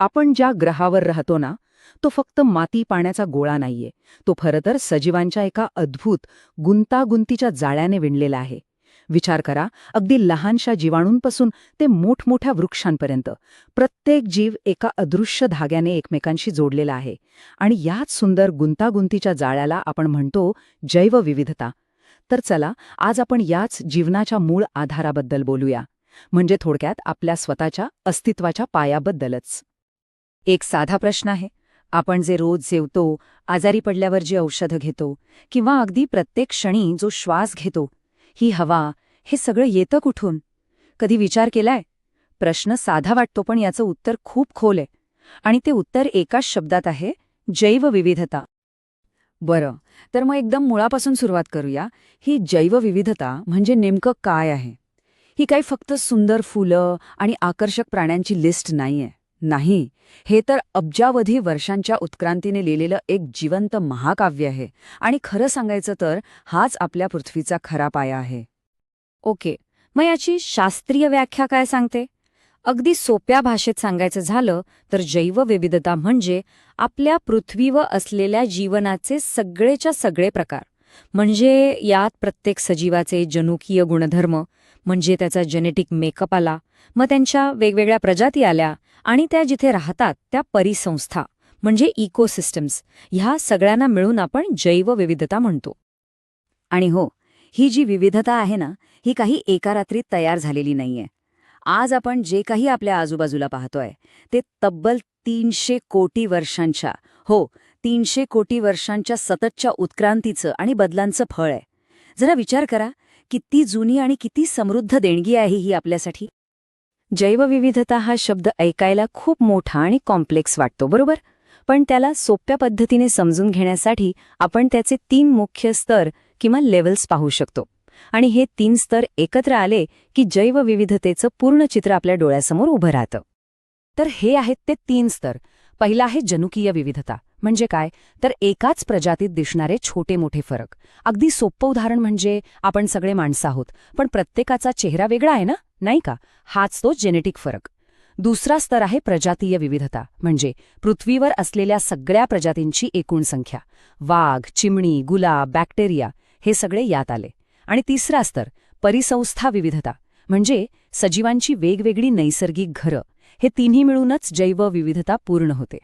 आपण ज्या ग्रहावर राहतो ना तो फक्त माती पाण्याचा गोळा नाहीये. तो खरं तर सजीवांच्या एका अद्भुत गुंतागुंतीच्या जाळ्याने विणलेला आहे. विचार करा अगदी लहानशा जीवाणूंपासून ते मोठमोठ्या वृक्षांपर्यंत प्रत्येक जीव एका अदृश्य धाग्याने एकमेकांशी जोडलेला आहे. आणि याच सुंदर गुंतागुंतीच्या जाळ्याला आपण म्हणतो जैवविविधता. तर चला आज आपण याच जीवनाच्या मूळ आधाराबद्दल बोलूया. म्हणजे थोडक्यात आपल्या स्वतःच्या अस्तित्वाच्या पायाबद्दलच. एक साधा प्रश्न आहे. आपण जे रोज जेवतो आजारी पडल्यावर जी औषधं घेतो किंवा अगदी प्रत्येक क्षणी जो श्वास घेतो ही हवा हे सगळं येतं कुठून? कधी विचार केलाय? प्रश्न साधा वाटतो पण याचं उत्तर खूप खोल आहे. आणि ते उत्तर एकाच शब्दात आहे जैवविविधता. बरं तर मग एकदम मुळापासून सुरुवात करूया. ही जैवविविधता म्हणजे नेमकं काय आहे? ही काही फक्त सुंदर फुलं आणि आकर्षक प्राण्यांची लिस्ट नाहीये. नाही. हे तर अब्जावधी वर्षांच्या उत्क्रांतीने लिहिलेलं एक जिवंत महाकाव्य आहे. आणि खरं सांगायचं तर हाच आपल्या पृथ्वीचा खरा पाया आहे. ओके. मग याची शास्त्रीय व्याख्या काय सांगते? अगदी सोप्या भाषेत सांगायचं झालं तर जैवविविधता म्हणजे आपल्या पृथ्वीवर असलेल्या जीवनाचे सगळेच्या सगळे प्रकार. म्हणजे यात प्रत्येक सजीवाचे जनुकीय गुणधर्म म्हणजे त्याचा जेनेटिक मेकअप आला मग त्यांच्या वेगवेगळ्या प्रजाती आल्या आणि त्या जिथे राहतात त्या परिसंस्था म्हणजे इकोसिस्टम्स ह्या सगळ्यांना मिळून आपण जैवविविधता म्हणतो. आणि हो ही जी विविधता आहे ना ही काही एका रात्रीत तयार झालेली नाहीये. आज आपण जे काही आपल्या आजूबाजूला पाहतोय ते तब्बल तीनशे कोटी वर्षांच्या हो तीनशे कोटी वर्षांच्या सततच्या उत्क्रांतीचं आणि बदलांचं फळ आहे. जरा विचार करा किती जुनी आणि किती समृद्ध देणगी आहे ही आपल्यासाठी? जैवविविधता हा शब्द ऐकायला खूप मोठा आणि कॉम्प्लेक्स वाटतो बरोबर? पण त्याला सोप्या पद्धतीने समजून घेण्यासाठी आपण त्याचे तीन मुख्य स्तर किंवा लेवल्स पाहू शकतो. आणि हे तीन स्तर एकत्र आले की जैवविविधतेचं पूर्ण चित्र आपल्या डोळ्यासमोर उभं राहतं. तर हे आहेत ते तीन स्तर. पहिला आहे जनुकीय विविधता. म्हणजे काय? तर एकाच प्रजातीत दिसणारे छोटे मोठे फरक. अगदी सोपं उदाहरण म्हणजे आपण सगळे माणसं आहोत पण प्रत्येकाचा चेहरा वेगळा आहे ना? नाही का? हाच तो जेनेटिक फरक. दुसरा स्तर आहे प्रजातीय विविधता. म्हणजे पृथ्वीवर असलेल्या सगळ्या प्रजातींची एकूण संख्या. वाघ चिमणी गुलाब बॅक्टेरिया हे सगळे यात आले. आणि तिसरा स्तर परिसंस्था विविधता. म्हणजे सजीवांची वेगवेगळी नैसर्गिक घरं हे तिन्ही मिळूनच जैवविविधता पूर्ण होते.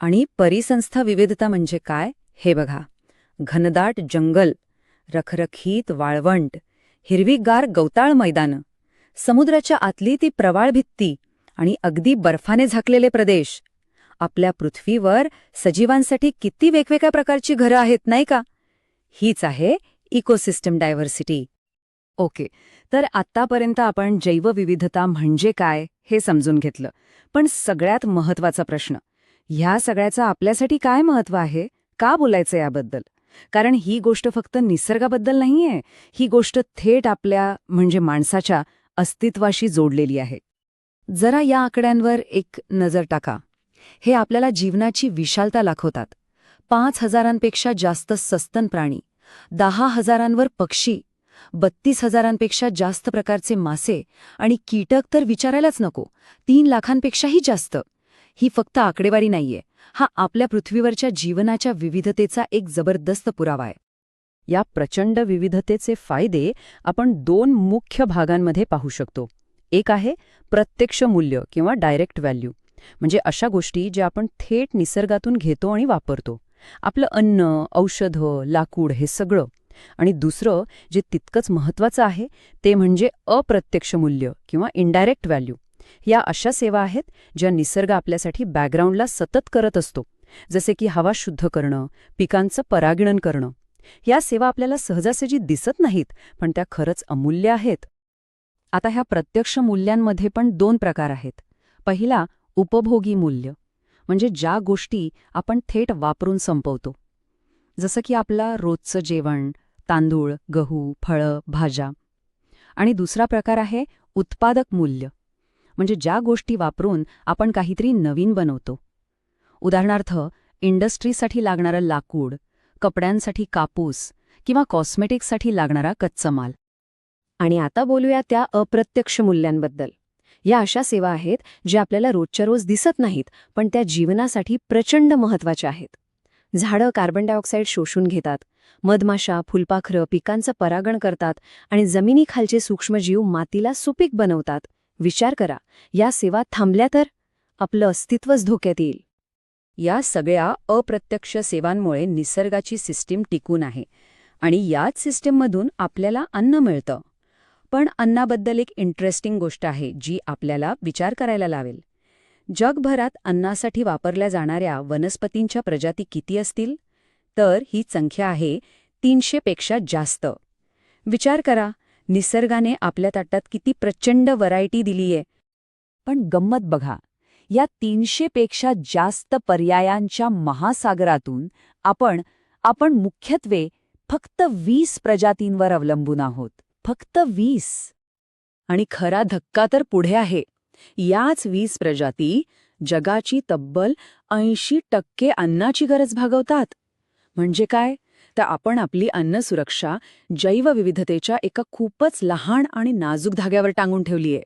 आणि परिसंस्था विविधता म्हणजे काय? हे बघा. घनदाट जंगल रखरखीत वाळवंट हिरवीगार गवताळ मैदानं समुद्राच्या आतली ती प्रवाळ भित्ती आणि अगदी बर्फाने झाकलेले प्रदेश. आपल्या पृथ्वीवर सजीवांसाठी किती वेगवेगळ्या प्रकारची घरं आहेत नाही का? हीच आहे इकोसिस्टम डायव्हर्सिटी. ओके. तर आत्तापर्यंत आपण जैवविविधता म्हणजे काय हे समजून घेतलं. पण सगळ्यात महत्त्वाचा प्रश्न ह्या सगळ्याचं आपल्यासाठी काय महत्त्व आहे? का बोलायचं याबद्दल? कारण ही गोष्ट फक्त निसर्गाबद्दल नाहीये. ही गोष्ट थेट आपल्या म्हणजे माणसाच्या अस्तित्वाशी जोडलेली आहे. जरा या आकड्यांवर एक नजर टाका. हे आपल्याला जीवनाची विशालता दाखवतात. पाच हजारांपेक्षा जास्त सस्तन प्राणी दहा हजारांवर पक्षी बत्तीस हजारांपेक्षा जास्त प्रकारचे मासे आणि कीटक तर विचारायलाच नको. तीन लाखांपेक्षाही जास्त. ही फक्त आकडेवारी नाहीये. हा आपल्या पृथ्वीवरच्या जीवनाच्या विविधतेचा एक जबरदस्त पुरावा आहे. या प्रचंड विविधतेचे फायदे आपण दोन मुख्य भागांमध्ये पाहू शकतो. एक आहे प्रत्यक्ष मूल्य किंवा डायरेक्ट व्हॅल्यू. म्हणजे अशा गोष्टी ज्या आपण थेट निसर्गातून घेतो आणि वापरतो. आपलं अन्न औषधं लाकूड हे सगळं आणि दुसरं जे तितकंच महत्त्वाचं आहे ते म्हणजे अप्रत्यक्ष मूल्य किंवा इनडायरेक्ट व्हॅल्यू या अशा सेवा आहेत ज्या निसर्ग आपल्यासाठी बॅकग्राऊंडला सतत करत असतो. जसे की हवा शुद्ध करणं पिकांचं परागिणन करणं. या सेवा आपल्याला सहजासहजी दिसत नाहीत पण त्या खरंच अमूल्य आहेत. आता ह्या प्रत्यक्ष मूल्यांमध्ये पण दोन प्रकार आहेत. पहिला उपभोगी मूल्य. म्हणजे ज्या गोष्टी आपण थेट वापरून संपवतो. जसं की आपला रोजचं जेवण तांदूळ गहू फळं भाज्या. आणि दुसरा प्रकार आहे उत्पादक मूल्य. म्हणजे ज्या गोष्टी वापरून आपण काहीतरी नवीन बनवतो. उदाहरणार्थ इंडस्ट्रीसाठी लागणारं लाकूड कपड्यांसाठी कापूस किंवा कॉस्मेटिक्ससाठी लागणारा कच्चा माल आणि आता बोलूया त्या अप्रत्यक्ष मूल्यांबद्दल. या अशा सेवा आहेत ज्या आपल्याला रोजच्या रोज दिसत नाहीत पण त्या जीवनासाठी प्रचंड महत्त्वाच्या आहेत. झाडं कार्बन डायऑक्साईड शोषून घेतात मधमाशा फुलपाखरं पिकांचं परागण करतात आणि जमिनीखालचे सूक्ष्मजीव मातीला सुपीक बनवतात. विचार करा या सेवा थांबल्या तर आपलं अस्तित्वच धोक्यात येईल. या सगळ्या अप्रत्यक्ष सेवांमुळे निसर्गाची सिस्टीम टिकून आहे आणि याच सिस्टीममधून आपल्याला अन्न मिळतं. पण अन्नाबद्दल एक इंटरेस्टिंग गोष्ट आहे जी आपल्याला विचार करायला लावेल. जगभरात अन्नासाठी वापरल्या जाणाऱ्या वनस्पतींच्या प्रजाती किती असतील? तर ही संख्या आहे तीनशेपेक्षा जास्त. विचार करा निसर्गाने आपल्या ताटात किती प्रचंड व्हरायटी दिलीये. पण गंमत बघा या तीनशेपेक्षा जास्त पर्यायांच्या महासागरातून आपण आपण मुख्यत्वे फक्त वीस प्रजातींवर अवलंबून आहोत. फक्त वीस. आणि खरा धक्का तर पुढे आहे. याच वीस प्रजाती जगाची तब्बल ऐंशी टक्के अन्नाची गरज भागवतात. म्हणजे काय? तर आपण आपली अन्नसुरक्षा जैवविविधतेच्या एका खूपच लहान आणि नाजूक धाग्यावर टांगून ठेवलीये.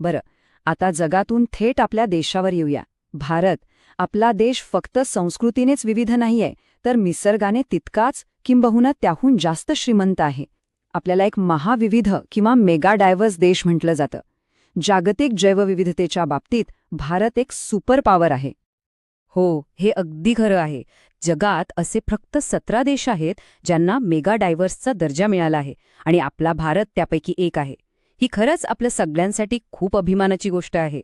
बरं आता जगातून थेट आपल्या देशावर येऊया. भारत आपला देश फक्त संस्कृतीनेच विविध नाहीये तर निसर्गाने तितकाच किंबहुना त्याहून जास्त श्रीमंत आहे. आपल्याला एक महाविविध किंवा मेगा डायव्हर्स देश म्हटलं जातं. जागतिक जैवविविधतेच्या बाबतीत भारत एक सुपर पॉवर आहे. हो हे अगदी खरं आहे. जगात असे फक्त सतरा देश आहेत ज्यांना मेगा डायव्हर्सचा दर्जा मिळाला आहे आणि आपला भारत त्यापैकी एक आहे. ही खरंच आपल्या सगळ्यांसाठी खूप अभिमानाची गोष्ट आहे.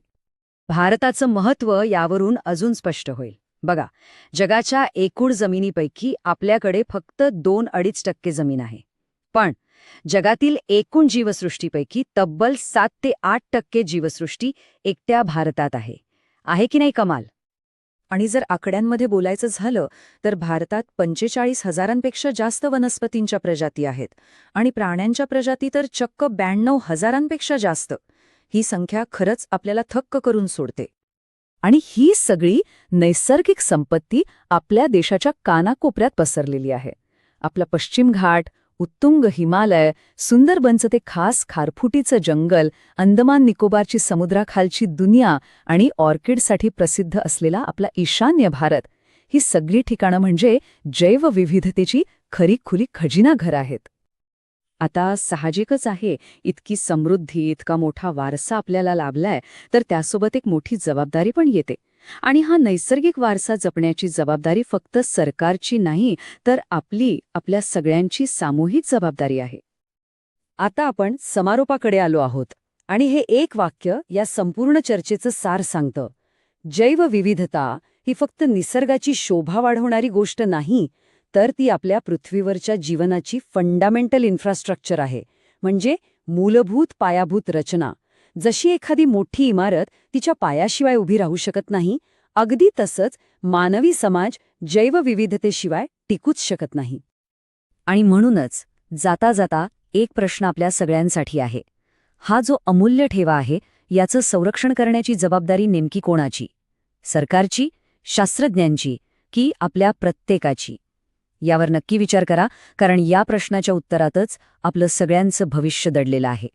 भारताचं महत्त्व यावरून अजून स्पष्ट होईल. बघा जगाच्या एकूण जमिनीपैकी आपल्याकडे फक्त दोन अडीच टक्के जमीन आहे. पण जगातील एकूण जीवसृष्टीपैकी तब्बल सात ते आठ टक्के जीवसृष्टी एकट्या भारतात आहे. आहे की नाही कमाल? आणि जर आकड्यांमध्ये बोलायचं झालं तर भारतात पंचेचाळीस हजारांपेक्षा जास्त वनस्पतींच्या प्रजाती आहेत आणि प्राण्यांच्या प्रजाती तर चक्क ब्याण्णव हजारांपेक्षा जास्त. ही संख्या खरंच आपल्याला थक्क करून सोडते. आणि ही सगळी नैसर्गिक संपत्ती आपल्या देशाच्या कानाकोपऱ्यात पसरलेली आहे. आपला पश्चिम घाट उत्तुंग हिमालय सुंदरबनचं ते खास खारफुटीचं जंगल अंदमान निकोबारची समुद्राखालची दुनिया आणि ऑर्किडसाठी प्रसिद्ध असलेला आपला ईशान्य भारत. ही सगळी ठिकाणं म्हणजे जैवविविधतेची खरी खुली खजिना घर आहेत. आता साहजिकच आहे इतकी समृद्धी इतका मोठा वारसा आपल्याला लाभलाय तर त्यासोबत एक मोठी जबाबदारी पण येते. आणि हा नैसर्गिक वारसा जपण्याची जबाबदारी फक्त सरकारची नाही तर आपली आपल्या सगळ्यांची सामूहिक जबाबदारी आहे. आता आपण समारोपाकडे आलो आहोत आणि हे एक वाक्य या संपूर्ण चर्चेचं सार सांगतं. जैवविविधता ही फक्त निसर्गाची शोभा वाढवणारी गोष्ट नाही तर ती आपल्या पृथ्वीवरच्या जीवनाची फंडामेंटल इन्फ्रास्ट्रक्चर आहे म्हणजे मूलभूत पायाभूत रचना. जशी एखादी मोठी इमारत तिच्या पायाशिवाय उभी राहू शकत नाही अगदी तसंच मानवी समाज जैवविविधतेशिवाय टिकूच शकत नाही. आणि म्हणूनच जाता जाता एक प्रश्न आपल्या सगळ्यांसाठी आहे. हा जो अमूल्य ठेवा आहे याचं संरक्षण करण्याची जबाबदारी नेमकी कोणाची? सरकारची शास्त्रज्ञांची की आपल्या प्रत्येकाची? यावर नक्की विचार करा कारण या प्रश्नाच्या उत्तरातच आपलं सगळ्यांचं भविष्य दडलेलं आहे.